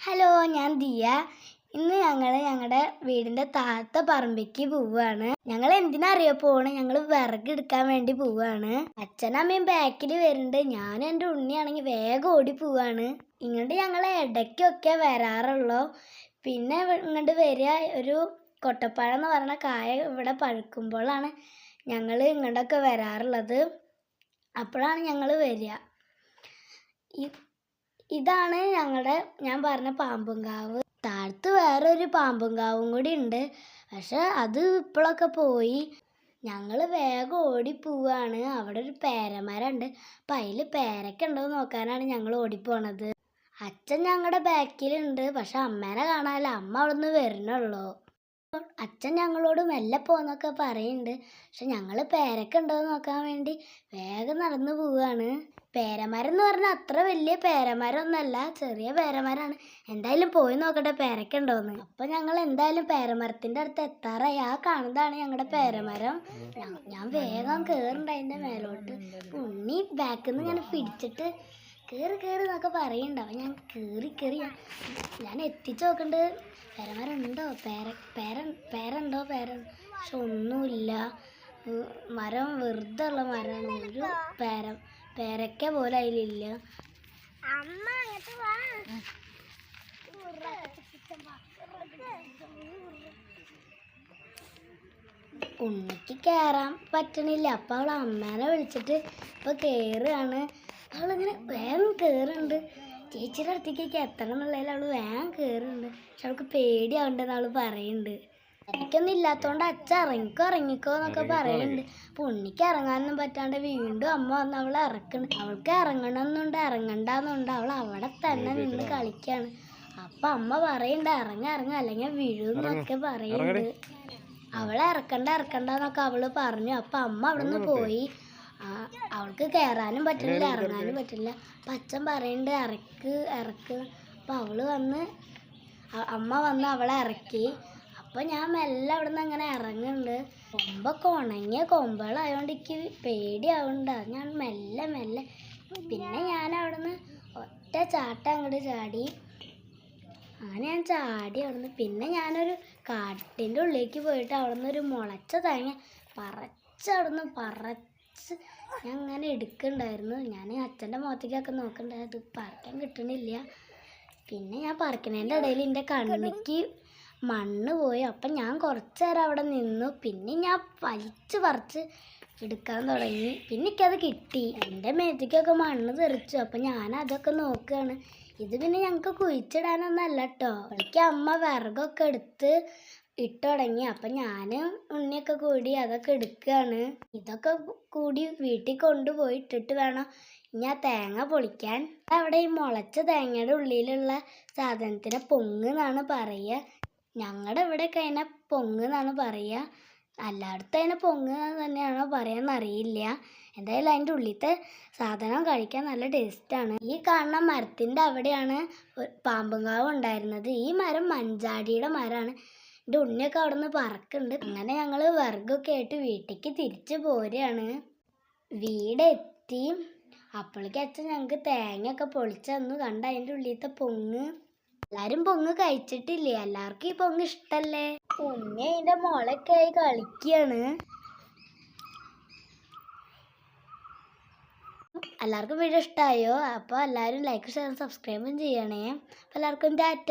Hello ഞാൻ ദിയ. ഇന്ന് ഞങ്ങൾ ഞങ്ങളുടെ വീടിന്റെ താഴത്തെ പറമ്പിക്ക് പോവുകയാണ് ഞങ്ങൾ എന്തിനാ അറിയോ പോണ്? ഞങ്ങൾ വിറക് എടുക്കാൻ വേണ്ടി പോവുകയാണ് അച്ഛനമ്മയും ബാക്കിൽ വരുന്നുണ്ട്. ഞാനും എന്റെ ഉണ്ണിയാണെങ്കിൽ വേഗം ഓടി പോവാണ്. ഇങ്ങോട്ട് ഞങ്ങൾ ഇടയ്ക്കൊക്കെ വരാറുള്ളൂ. പിന്നെ ഇങ്ങോട്ട് വരിക ഒരു കൊട്ടപ്പഴം എന്ന് പറയുന്ന കായ ഇവിടെ പഴുക്കുമ്പോഴാണ് ഞങ്ങൾ ഇങ്ങോട്ടൊക്കെ വരാറുള്ളത്. അപ്പോഴാണ് ഞങ്ങൾ വരിക. ഈ ഇതാണ് ഞങ്ങളുടെ ഞാൻ പറഞ്ഞ പാമ്പുംകാവ്. താഴത്ത് വേറൊരു പാമ്പുംകാവും കൂടി ഉണ്ട് പക്ഷെ അത് ഇപ്പോഴൊക്കെ പോയി. ഞങ്ങൾ വേഗം ഓടി പോവാണ്. അവിടെ ഒരു പേരമരമുണ്ട് അപ്പം അതിൽ പേരക്ക ഉണ്ടോ നോക്കാനാണ് ഞങ്ങൾ ഓടിപ്പോണത്. അച്ഛൻ ഞങ്ങളുടെ ബാക്കിലുണ്ട് പക്ഷെ അമ്മേനെ കാണാനില്ല. അമ്മ അവിടെ നിന്ന് വരണുള്ളൂ. അച്ഛൻ ഞങ്ങളോട് മെല്ലെ പോന്നൊക്കെ പറയുന്നുണ്ട് പക്ഷെ ഞങ്ങൾ പേരക്ക ഉണ്ടോ എന്ന് നോക്കാൻ വേണ്ടി വേഗം നടന്നു പോവാണ്. പേരമരം എന്ന് പറഞ്ഞാൽ അത്ര വലിയ പേരമരം ഒന്നല്ല ചെറിയ പേരമരമാണ് എന്തായാലും പോയി നോക്കട്ടെ പേരക്ക ഉണ്ടോന്ന്. അപ്പൊ ഞങ്ങൾ എന്തായാലും പേരമരത്തിന്റെ അടുത്ത് എത്താറായി. ആ കാണുന്നതാണ് ഞങ്ങളുടെ പേരമരം. ഞാൻ- വേഗം അതിന്റെ മേലോട്ട്. ഉണ്ണി ബാക്കിൽ നിന്ന് ഇങ്ങനെ പിടിച്ചിട്ട് കേറി കേറി എന്നൊക്കെ പറയുന്നുണ്ട് അപ്പൊ ഞാൻ കേറി കേറി ഞാൻ- എത്തിച്ചു നോക്കണ്ട്. പേരമരം ഉണ്ടോ പേര പേര പേരുണ്ടോ? പേര പക്ഷെ ഒന്നുമില്ല. മരം വെറുതെ ഉള്ള മരമാണ്. ഒരു പേര പേരക്ക പോലെ അതിലില്ല. ഉണ്ണിക്ക് കയറാൻ പറ്റണില്ല. അപ്പൊ അവൾ അമ്മേനെ വിളിച്ചിട്ട് ഇപ്പൊ കേറുകയാണ്. അവളിങ്ങനെ വേഗം കയറുന്നുണ്ട് ചേച്ചിയുടെ അടുത്തേക്ക് എത്തണം എന്നുള്ളതിൽ അവൾ വേഗം കയറുന്നുണ്ട് പക്ഷെ അവൾക്ക് പേടിയാവുണ്ടെന്ന് അവൾ പറയുന്നുണ്ട്. എനിക്കൊന്നും ഇല്ലാത്തതുകൊണ്ട് അച്ഛ ഇറങ്ങിക്കോ ഇറങ്ങിക്കോ എന്നൊക്കെ പറയുന്നുണ്ട്. അപ്പൊ ഉണ്ണിക്ക് ഇറങ്ങാനൊന്നും പറ്റാണ്ട് വീണ്ടും അമ്മ വന്ന് അവൾ ഇറക്കണം അവൾക്ക് ഇറങ്ങണമെന്നുണ്ട് ഇറങ്ങണ്ടെന്നുണ്ട്. അവൾ അവിടെ തന്നെ നിന്ന് കളിക്കാണ്. അപ്പൊ അമ്മ പറയുന്നുണ്ട് ഇറങ്ങ ഇറങ്ങ. അല്ലെങ്കിൽ വീഴുന്നൊക്കെ പറയുന്നുണ്ട്. അവളെ ഇറക്കണ്ട ഇറക്കണ്ടെന്നൊക്കെ അവൾ പറഞ്ഞു. അപ്പൊ അമ്മ അവിടുന്ന് പോയി. ആ, അവൾക്ക് കയറാനും പറ്റില്ല ഇറങ്ങാനും പറ്റില്ല. അപ്പം അച്ഛൻ പറയുന്നുണ്ട് ഇറക്ക് ഇറക്ക്. അപ്പൊ അവൾ വന്ന് അമ്മ വന്ന് അവളെ ഇറക്കി. അപ്പൊ ഞാൻ മെല്ലെ അവിടുന്ന് അങ്ങനെ ഇറങ്ങുന്നുണ്ട് കൊമ്പൊക്കെ ഉണങ്ങിയ കൊമ്പുകളായോണ്ട് എനിക്ക് പേടിയാവുന്നുണ്ട് അത് ഞാൻ മെല്ലെ മെല്ലെ. പിന്നെ ഞാൻ അവിടുന്ന് ഒറ്റ ചാട്ടം അങ്ങോട്ട് ചാടി. അങ്ങനെ ഞാൻ ചാടി അവിടുന്ന്. പിന്നെ ഞാനൊരു കാട്ടിന്റെ ഉള്ളിലേക്ക് പോയിട്ട് അവിടുന്ന് ഒരു മുളച്ച തേങ്ങ പറിച്ച് അവിടുന്ന് ഞാൻ അങ്ങനെ എടുക്കണ്ടായിരുന്നു. ഞാൻ അച്ഛന്റെ മുഖത്തേക്കൊക്കെ പറക്കാൻ പറിക്കാൻ കിട്ടണില്ല. പിന്നെ ഞാൻ പറിക്കണതിന്റെ ഇടയിൽ എന്റെ കണ്ണിക്ക് മണ്ണ് പോയി. അപ്പം ഞാൻ കുറച്ച് നേരം അവിടെ നിന്നു. പിന്നെ ഞാൻ വലിച്ച് പറിച്ച് എടുക്കാൻ തുടങ്ങി. പിന്നെ എനിക്കത് കിട്ടി. എന്റെ മേത്തേക്കൊക്കെ മണ്ണ് തെറിച്ചു. അപ്പം ഞാൻ അതൊക്കെ നോക്കുകയാണ്. ഇത് പിന്നെ ഞങ്ങൾക്ക് കുഴിച്ചിടാനൊന്നല്ല കേട്ടോ അപ്പോഴേക്ക് അമ്മ വിറകൊക്കെ എടുത്ത് ഇട്ട് തുടങ്ങി അപ്പം ഞാൻ ഉണ്ണിയൊക്കെ കൂടി അതൊക്കെ എടുക്കുകയാണ് ഇതൊക്കെ കൂടി വീട്ടിൽ കൊണ്ടുപോയി ഇട്ടിട്ട് വേണം ഇനി ആ തേങ്ങ പൊളിക്കാൻ. അവിടെ ഈ മുളച്ച തേങ്ങയുടെ ഉള്ളിലുള്ള സാധനത്തിനെ പൊങ്ങ് എന്നാണ് പറയുക. ഞങ്ങളുടെ ഇവിടെയൊക്കെ അതിനെ പൊങ്ങ് എന്നാണ് പറയുക. എല്ലായിടത്തും അതിനെ പൊങ്ങ് തന്നെയാണോ പറയാന്ന് അറിയില്ല. എന്തായാലും അതിന്റെ ഉള്ളിലത്തെ സാധനം കഴിക്കാൻ നല്ല ടേസ്റ്റാണ് ഈ കാണുന്ന മരത്തിന്റെ അവിടെയാണ് പാമ്പുങ്കാവ് ഉണ്ടായിരുന്നത്. ഈ മരം മഞ്ചാടിയുടെ മരമാണ്. എന്റെ ഉണ്ണിയൊക്കെ അവിടെ നിന്ന് പറക്കുന്നുണ്ട്. അങ്ങനെ ഞങ്ങൾ വിറകൊക്കെ ആയിട്ട് വീട്ടിലേക്ക് തിരിച്ചു പോരുകയാണ് വീടെത്തി. അപ്പോഴേക്കും അച്ഛൻ ഞങ്ങൾക്ക് തേങ്ങയൊക്കെ പൊളിച്ചു തന്നു. കണ്ട അതിന്റെ ഉള്ളിലത്തെ പൊങ്ങ്. എല്ലാവരും പൊങ്ങ് കഴിച്ചിട്ടില്ലേ? എല്ലാവർക്കും ഈ പൊങ്ങ് ഇഷ്ടല്ലേ? ഉണ്ണി അതിന്റെ മുളയൊക്കെ ആയി കളിക്കുകയാണ് എല്ലാവർക്കും വീഡിയോ ഇഷ്ടമായോ അപ്പോൾ എല്ലാവരും ലൈക്ക് ഷെയർ സബ്സ്ക്രൈബും ചെയ്യണേ. അപ്പോൾ എല്ലാവർക്കും ടാറ്റ